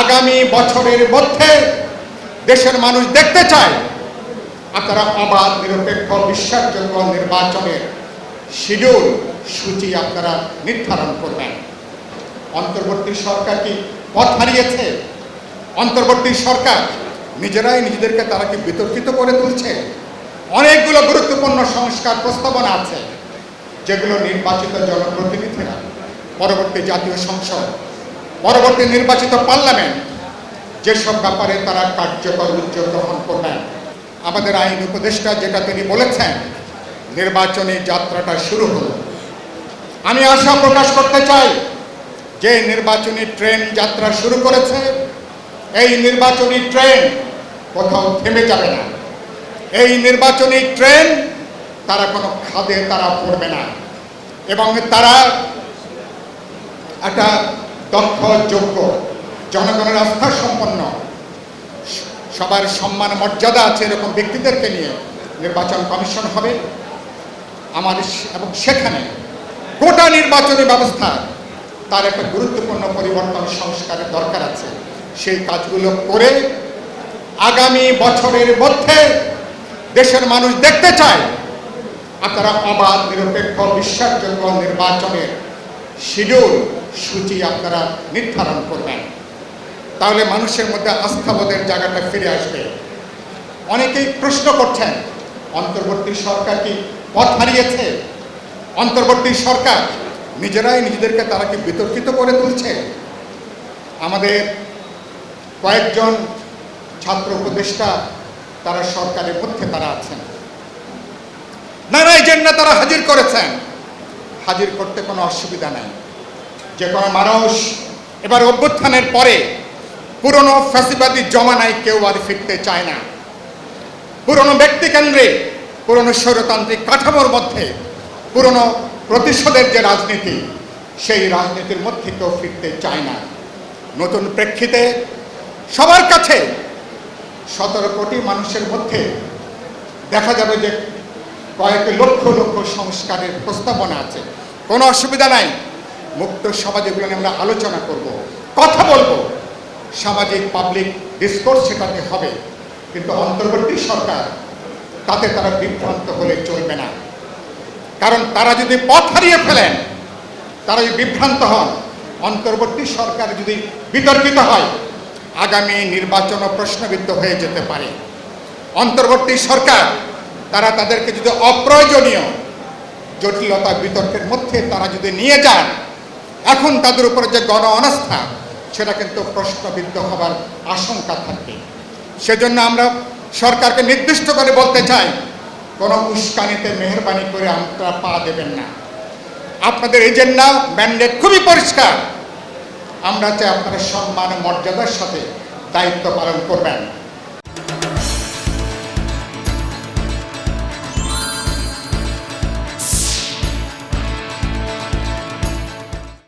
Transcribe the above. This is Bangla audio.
আগামী বছরের মধ্যে দেশের মানুষ দেখতে চায় আপনারা অবাধ, নিরপেক্ষ বিশ্বাসযোগ্য নির্বাচনের শিডিউল সূচি আপনারা নির্ধারণ করবেন। অন্তর্বর্তী সরকার কি পথ হারিয়েছে? অন্তর্বর্তী সরকার নিজেরাই নিজেদেরকে তারা কি বিতর্কিত করে তুলছে? অনেকগুলো গুরুত্বপূর্ণ সংস্কার প্রস্তাবনা আছে, যেগুলো নির্বাচিত জনপ্রতিনিধিরা, পরবর্তী জাতীয় সংসদ পরবর্তী নির্বাচিত পার্লামেন্ট, যেসব ব্যাপারে তারা কার্যকর উদ্যোগ গ্রহণ করবেন। আমাদের আইন উপদেষ্টা যেটা তিনি বলেছেন, নির্বাচনী যাত্রাটা শুরু হলো। আমি আশা প্রকাশ করতে চাই যে নির্বাচনী ট্রেন যাত্রা শুরু করেছে। এই নির্বাচনী ট্রেন কোথাও থেমে যাবে না। এই নির্বাচনী ট্রেন তারা কোনো খাদে তারা পড়বে না। এবং তারা একটা দক্ষ যোগ্য, জনগণের আস্থা সম্পন্ন। সবার সম্মান, মর্যাদা আছে এরকম ব্যক্তিদেরকে নিয়ে নির্বাচন কমিশন হবে। আমাদের এবং সেখানে গোটা নির্বাচনী ব্যবস্থা, তার একটা গুরুত্বপূর্ণ পরিবর্তন সংস্কারের দরকার আছে। সেই কাজগুলো করে আগামী বছরের মধ্যে দেশের মানুষ দেখতে চায়, আপনারা অবাধ, নিরপেক্ষ, বিশ্বাসযোগ্য নির্বাচনের শিডিউল সূচি আপনারা নির্ধারণ করবেন। তাহলে মানুষের মধ্যে আস্থাবোধের জায়গাটা ফিরে আসবে। অনেকেই প্রশ্ন করছেন, অন্তর্বর্তী সরকার কি পথ হারিয়েছে? অন্তর্বর্তী সরকার নিজেরাই নিজেদেরকে তারা কি বিতর্কিত করে তুলছে? আমাদের কয়েকজন ছাত্র উপদেষ্টা, তারা সরকারের মধ্যে তারা আছেন। নানা এজেন্ডা তারা হাজির করেছেন। হাজির করতে কোনো অসুবিধা নাই। যে কোনো মানুষ এবার অভ্যুত্থানের পরে পুরনো ফ্যাসিবাদী জমানায় কেউ আর ফিরতে চায় না। পুরনো ব্যক্তিকেন্দ্রে, পুরনো স্বৈরতান্ত্রিক কাঠামোর মধ্যে, পুরনো প্রতিশোধের যে রাজনীতি, সেই রাজনীতির মধ্যে কেউ ফিরতে চায় না। নতুন প্রেক্ষিতে সবার কাছে সতেরো কোটি মানুষের মধ্যে দেখা যাবে যে কয়েক লক্ষ লক্ষ সংস্কারের প্রস্তাবনা আছে। কোনো অসুবিধা নাই। মুক্ত সমাজে এগুলো নিয়ে আমরা আলোচনা করব, কথা বলব। সামাজিক, পাবলিক ডিসকোর্স সেটাতে হবে, কিন্তু অন্তর্বর্তী সরকার, তাতে তারা বিভ্রান্ত হলে চলবে না। কারণ তারা যদি পথ হারিয়ে ফেলেন, তারা যদি বিভ্রান্ত হন, অন্তর্বর্তী সরকার যদি বিতর্কিত হয়, আগামী নির্বাচনও প্রশ্নবিদ্ধ হয়ে যেতে পারে। অন্তর্বর্তী সরকার, তারা তাদেরকে যদি অপ্রয়োজনীয় জটিলতা, বিতর্কের মধ্যে তারা যদি নিয়ে যান এখন তাদের উপরে যে গণ অনাস্থা, সেটা কিন্তু প্রশ্নবিদ্ধ হবার আশঙ্কা থাকবে সেজন্য আমরা সরকারকে নির্দিষ্ট করে বলতে চাই, কোনো উস্কানিতে মেহরবানি করে আপনারা পা দেবেন না। আপনাদের এজেন্ডা ম্যান্ডেট খুবই পরিষ্কার। আমরা চাই আপনারা সম্মান মর্যাদার সাথে দায়িত্ব পালন করবেন।